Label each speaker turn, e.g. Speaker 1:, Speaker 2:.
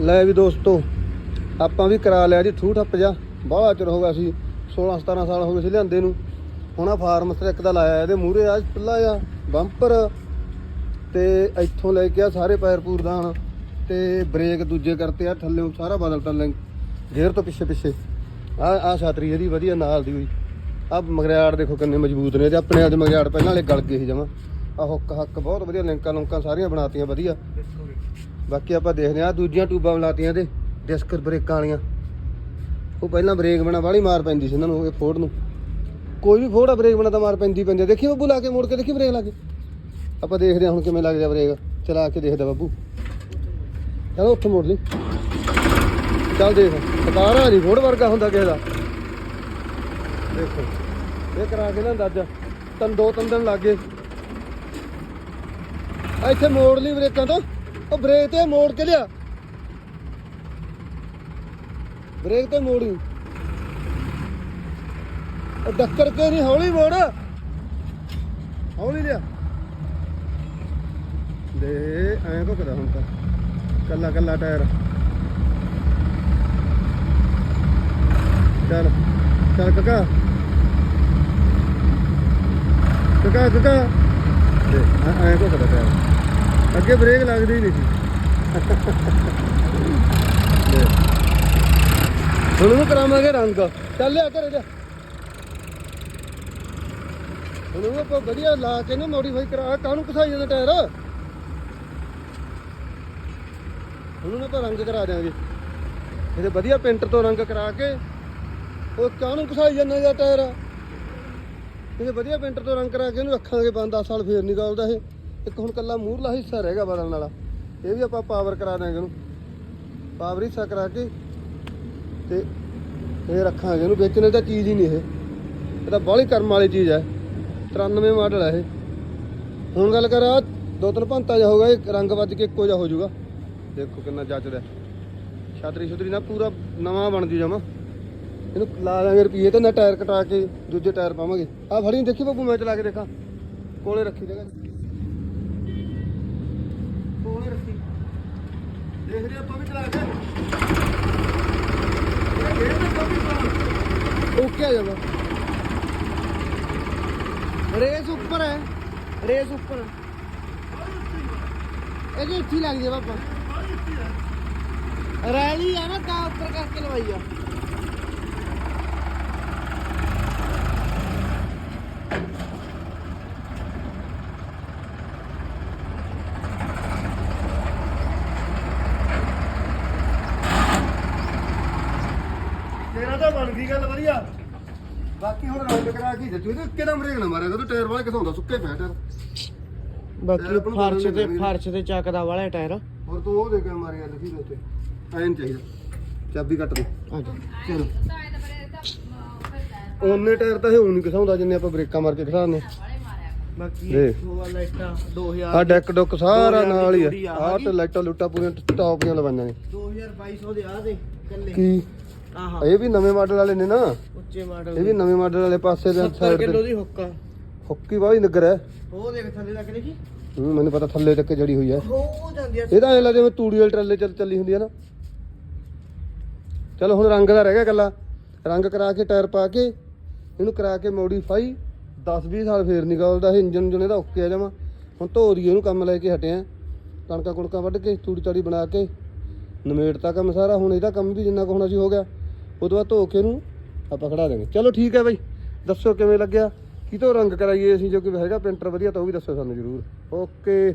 Speaker 1: ਲੈ ਵੀ ਦੋਸਤੋ, ਆਪਾਂ ਵੀ ਕਰਾ ਲਿਆ ਜੀ ਠੂ ਠੱਪ ਜਾ ਬਾਹਲਾ ਚਿਰ ਹੋ ਗਿਆ ਸੀ 16 17 ਸਾਲ ਹੋ ਗਏ ਸੀ ਲਿਆਂਦੇ ਨੂੰ। ਹੁਣ ਆ ਫਾਰਮ ਟਰੈਕ ਦਾ ਲਾਇਆ ਇਹਦੇ ਮੂਹਰੇ ਆ, ਪੱਲਾ ਆ, ਬੰਪਰ। ਤੇ ਇੱਥੋਂ ਲੈ ਕੇ ਆ ਸਾਰੇ ਪੈਰ ਪੂਰਦਾਨ ਤੇ ਬ੍ਰੇਕ ਦੂਜੇ ਕਰਤੇ ਆ, ਥੱਲੇ ਸਾਰਾ ਬਦਲਤਾ ਲਿੰਕ ਗੇਅਰ ਤੋਂ ਪਿੱਛੇ ਪਿੱਛੇ। ਆ ਆ ਛਾਤਰੀ ਇਹਦੀ ਵਧੀਆ ਨਾਲ ਦੀ ਹੋਈ। ਆ ਮਗਰਿਆੜ ਦੇਖੋ ਕਿੰਨੇ ਮਜ਼ਬੂਤ ਨੇ, ਤੇ ਆਪਣੇ ਅੱਜ ਮਗਰਿਆੜ ਪਹਿਲਾਂ ਵਾਲੇ ਗਲ ਗਏ ਸੀ ਜਮਾ। ਆ ਹੁੱਕ ਹੱਕ ਬਹੁਤ ਵਧੀਆ ਲਿੰਕਾਂ ਲੁੰਕਾਂ ਸਾਰੀਆਂ ਬਣਾਤੀਆਂ, ਵਧੀਆ। ਬਾਕੀ ਆਪਾਂ ਦੇਖਦੇ ਆ ਦੂਜੀਆਂ ਟੂਬਾਂ ਲਾਤੀਆਂ ਤੇ ਡਿਸਕ ਬ੍ਰੇਕਾਂ ਵਾਲੀਆਂ। ਉਹ ਪਹਿਲਾਂ ਬ੍ਰੇਕ ਬਣਾ ਵਾਲੀ ਮਾਰ ਪੈਂਦੀ ਸੀ ਇਹਨਾਂ ਨੂੰ ਇਹ ਫੋੜ ਨੂੰ। ਕੋਈ ਵੀ ਫੋੜਾ ਬ੍ਰੇਕ ਬਣਾ ਤਾਂ ਮਾਰ ਪੈਂਦੀ ਪੈਂਦੀ ਦੇਖੀ ਬੱਬੂ ਲਾ ਕੇ, ਮੋੜ ਕੇ ਦੇਖੀ ਬ੍ਰੇਕ ਲਾ ਕੇ? ਆਪਾਂ ਦੇਖਦੇ ਹਾਂ ਹੁਣ ਕਿਵੇਂ ਲੱਗਦਾ ਬ੍ਰੇਕ। ਚਲਾ ਕੇ ਦੇਖਦਾ ਬੱਬੂ। ਚਲੋ ਉੱਥੇ ਮੋੜ ਲਈ। ਚੱਲ ਦੇਖ ਸਤਾਰਾ ਨਹੀਂ ਫੋੜ ਵਰਗਾ ਹੁੰਦਾ ਕਿਸੇ ਦਾ। ਦੇਖੋ, ਇਹ ਕਰਾ ਕੇ ਨਾ ਅੰਦਾਜ਼ਾ, ਤਨ ਦੋ ਤਿੰਨ ਦਿਨ ਲੱਗ ਇੱਥੇ ਮੋੜ ਲਈ ਬ੍ਰੇਕਾਂ ਤੋਂ। ਉਹ ਬ੍ਰੇਕ ਤੇ ਮੋੜ ਕੇ ਲਿਆ। ਬ੍ਰੇਕ ਤੇ ਮੋੜੀ। ਉਹ ਡੱਕਰ ਕੇ ਨਹੀਂ, ਹੌਲੀ ਮੋੜ। ਹੌਲੀ ਲਿਆ। ਦੇ, ਐਂ ਕੋ ਕਰਾ ਹੁਣ ਤਾਂ? ਕੱਲਾ ਕੱਲਾ ਟਾਇਰ। ਚੱਲ ਚੱਲ ਕਕਾ। ਕਕਾ ਕਕਾ। ਦੇ, ਐਂ- ਐਂ ਕੋ ਕਰਾ ਟਾਇਰ? ਅੱਗੇ ਬ੍ਰੇਕ ਲੱਗਦੀ ਨਹੀਂ ਸੀ। ਹੁਣ ਉਹਨੂੰ ਕਰਾਵਾਂਗੇ ਰੰਗ ਚੱਲ ਲਿਆ ਘਰੇ ਜਾ। ਹੁਣ ਉਹ ਆਪਾਂ ਵਧੀਆ ਲਾ ਕੇ ਨਾ ਮੋਡੀਫਾਈ ਕਰਾ ਕਾਹਨੂੰ ਘਸਾਈ ਜਾਂਦਾ ਟਾਇਰ ਹੁਣ ਉਹਨੂੰ ਆਪਾਂ ਰੰਗ ਕਰਾ ਦਿਆਂਗੇ। ਇਹਦੇ ਵਧੀਆ ਪੇਂਟਰ ਤੋਂ ਰੰਗ ਕਰਾ ਕੇ। ਉਹ ਕਾਹਨੂੰ ਘਸਾਈ ਜਾਂਦਾ ਜਾਂ ਟਾਇਰ ਇਹਦੇ ਵਧੀਆ ਪੇਂਟਰ ਤੋਂ ਰੰਗ ਕਰਾ ਕੇ ਇਹਨੂੰ ਰੱਖਾਂਗੇ 5-10 ਸਾਲ, ਫੇਰ ਨਿਕਲਦਾ ਇਹ। ਇੱਕ ਹੁਣ ਕੱਲਾ ਮੂਹਰਲਾ ਹਿੱਸਾ ਰਹੇਗਾ ਬਦਲਣ ਵਾਲਾ ਇਹ ਵੀ ਆਪਾਂ ਪਾਵਰ ਕਰਾ ਦਿਆਂਗੇ ਇਹਨੂੰ। ਪਾਵਰ ਹਿੱਸਾ ਕਰਾ ਕੇ ਤੇ ਇਹ ਰੱਖਾਂਗੇ ਇਹਨੂੰ। ਵੇਚਣੇ ਤਾਂ ਚੀਜ਼ ਹੀ ਨਹੀਂ ਇਹ। ਇਹ ਤਾਂ ਬਾਹਲੀ ਕਰਮ ਵਾਲੀ ਚੀਜ਼ ਹੈ। 93 ਮਾਡਲ ਹੈ ਇਹ। ਹੁਣ ਗੱਲ ਕਰ ਆ ਦੋ ਤਿੰਨ ਭੰਤਾ ਜਿਹਾ ਹੋਗਾ ਇਹ ਰੰਗ ਵੱਜ ਕੇ ਇੱਕੋ ਜਿਹਾ ਹੋ ਜਾਊਗਾ। ਦੇਖੋ ਕਿੰਨਾ ਜੱਚਦਾ। ਛਤਰੀ ਛਤਰੀ ਨਾ ਪੂਰਾ ਨਵਾਂ ਬਣ ਜੂ ਜਮਾ। ਇਹਨੂੰ ਲਾ ਦਾਂਗੇ ਰੁਪਈਏ ਤੇ ਨਾ ਟਾਇਰ ਕਟਾ ਕੇ ਦੂਜੇ ਟਾਇਰ ਪਾਵਾਂਗੇ। ਆ ਫੜੀ ਦੇਖੀ ਬੱਬੂ, ਮੈਂ ਚਲਾ ਕੇ ਦੇਖਾਂ। ਕੋਲੇ ਰੱਖੀ ਜਗ੍ਹਾ। ਕੋਲੇ ਰੱਖੀ। ਦੇਖਦੇ ਆਪਾਂ ਵੀ ਚਲਾ ਕੇ। ਓਕੇ ਆ ਜਾਵਾ ਰੇਸ ਉੱਪਰ ਹੈ। ਰੇਸ ਉੱਪਰ। ਇਹਦੇ ਇੱਥੇ ਹੀ ਲੱਗ ਜਾ ਪਾਪਾ ਰੈਲੀ ਆ ਨਾ ਤਾਂ ਉੱਪਰ ਕਰਕੇ ਲਵਾਈ ਆ। ਤੇਰਾ ਤਾਂ ਬਣ ਗਈ ਗੱਲ ਵਧੀਆ। ਬਾਕੀ ਹੁਣ ਰੰਗ ਕਰਾ ਕੇ ਦਿੱਤੀ? ਤੇ ਕਿਹੜਾ ਮਰੇਗ ਨਾ ਮਾਰਿਆ ਤੂੰ ਟਾਇਰ ਵਾਲਾ ਕਿਥੋਂ ਹੁੰਦਾ ਸੁੱਕੇ ਪਿਆ ਟਾਇਰ।
Speaker 2: ਬਾਕੀ ਫਰਸ਼ ਤੇ। ਫਰਸ਼ ਤੇ ਚੱਕਦਾ ਵਾਲਾ ਟਾਇਰ।
Speaker 1: ਹੋਰ ਤੂੰ ਉਹ ਦੇ ਕੇ ਮਾਰਿਆ ਲਿਖੀ ਦੇ ਉੱਤੇ ਐਨ ਚਾਹੀਦਾ। ਚਾਬੀ ਕੱਟ ਦੇ।
Speaker 2: ਜਾ
Speaker 1: ਚਲੋ। ਉਹਨੇ ਟਾਇਰ ਤਾਂ ਇਹ ਉਹ ਨਹੀਂ ਘਸਾਉਂਦਾ ਜਿੰਨੇ ਆਪਾਂ ਬ੍ਰੇਕਾਂ ਮਾਰ ਕੇ ਘਸਾਉਂਦੇ।
Speaker 2: ਬਾਕੀ। ਉਹ ਲਾਈਟਾਂ 2000
Speaker 1: ਆ ਡੈਕ ਡੁੱਕ ਸਾਰਾ
Speaker 2: 2000 ਦੀ
Speaker 1: ਨਾਲ ਹੀ ਆ। ਆਹ। ਤੇ ਲਾਈਟਾਂ ਲੁੱਟਾਂ ਪੂਰੀਆਂ ਟੌਪ ਦੀਆਂ ਲਵਾਈਆਂ ਨੇ।
Speaker 2: 2200 ਦੇ ਆ ਦੇ ਕੱਲੇ।
Speaker 1: ਕੀ?
Speaker 2: ਆਹਾ।
Speaker 1: ਇਹ ਵੀ ਨਵੇਂ ਮਾਡਲ ਵਾਲੇ ਨੇ ਨਾ।
Speaker 2: ਉੱਚੇ ਮਾਡਲ
Speaker 1: ਇਹ ਵੀ ਨਵੇਂ ਮਾਡਲ ਵਾਲੇ ਪਾਸੇ ਦੇ
Speaker 2: 70
Speaker 1: ਸਾਈਡ
Speaker 2: ਕਿਲੋ
Speaker 1: ਤੇ
Speaker 2: ਦੀ ਹੁੱਕਾ
Speaker 1: ਹੁੱਕੀ ਵਾਲੀ ਨਗਰ ਹੈ।
Speaker 2: ਉਹ ਦੇਖ ਥੱਲੇ ਤੱਕ ਦੇਖੀ
Speaker 1: ਹੂੰ ਮੈਨੂੰ ਪਤਾ ਥੱਲੇ ਤੱਕ ਜੜੀ ਹੋਈ ਹੈ।
Speaker 2: ਉਹ ਜਾਂਦੀ ਆ।
Speaker 1: ਇਹ ਤਾਂ ਐ ਲੱਗਦਾ ਜਿਵੇਂ ਤੂੜੀ ਵਾਲੇ ਟਰਾਲੇ ਚੱਲ ਚੱਲੀ ਹੁੰਦੀ ਹੈ ਨਾ। ਚਲੋ ਹੁਣ ਰੰਗ ਦਾ ਰਹਿ ਗਿਆ ਗੱਲਾਂ ਰੰਗ ਕਰਾ ਕੇ ਟਾਇਰ ਪਾ ਕੇ ਇਹਨੂੰ ਕਰਾ ਕੇ ਮੋਡੀਫਾਈ 10-20 ਸਾਲ ਫੇਰ ਨਿਕਲਦਾ ਇਹ ਇੰਜਨ ਜੁਨੇ ਦਾ ਓਕੇ ਆ ਜਾਵਾਂ ਹੁਣ ਧੋ ਰਹੀ ਇਹਨੂੰ ਕੰਮ ਲੈ ਕੇ ਹਟਿਆ ਕਣਕਾਂ ਕੁਣਕਾਂ ਵੱਢ ਕੇ ਤੂੜੀ ਤਾੜੀ ਬਣਾ ਕੇ। ਨਮੇੜਤਾ ਕੰਮ ਸਾਰਾ ਹੁਣ ਇਹਦਾ ਕੰਮ ਵੀ ਜਿੰਨਾ ਕੁ ਹੋਣਾ ਸੀ ਹੋ ਗਿਆ। ਉਹ ਤੋਂ ਬਾਅਦ ਧੋ ਕੇ ਉਹਨੂੰ ਆਪਾਂ ਖੜਾ ਦਾਂਗੇ ਚਲੋ ਠੀਕ ਹੈ ਬਾਈ। ਦੱਸੋ ਕਿਵੇਂ ਲੱਗਿਆ? ਕਿਤੋਂ ਰੰਗ ਕਰਾਈਏ ਅਸੀਂ? ਜੋ ਕਿ ਹੈਗਾ ਪੇਂਟਰ ਵਧੀਆ ਤਾਂ ਉਹ ਵੀ ਦੱਸੋ ਸਾਨੂੰ ਜ਼ਰੂਰ। ਓਕੇ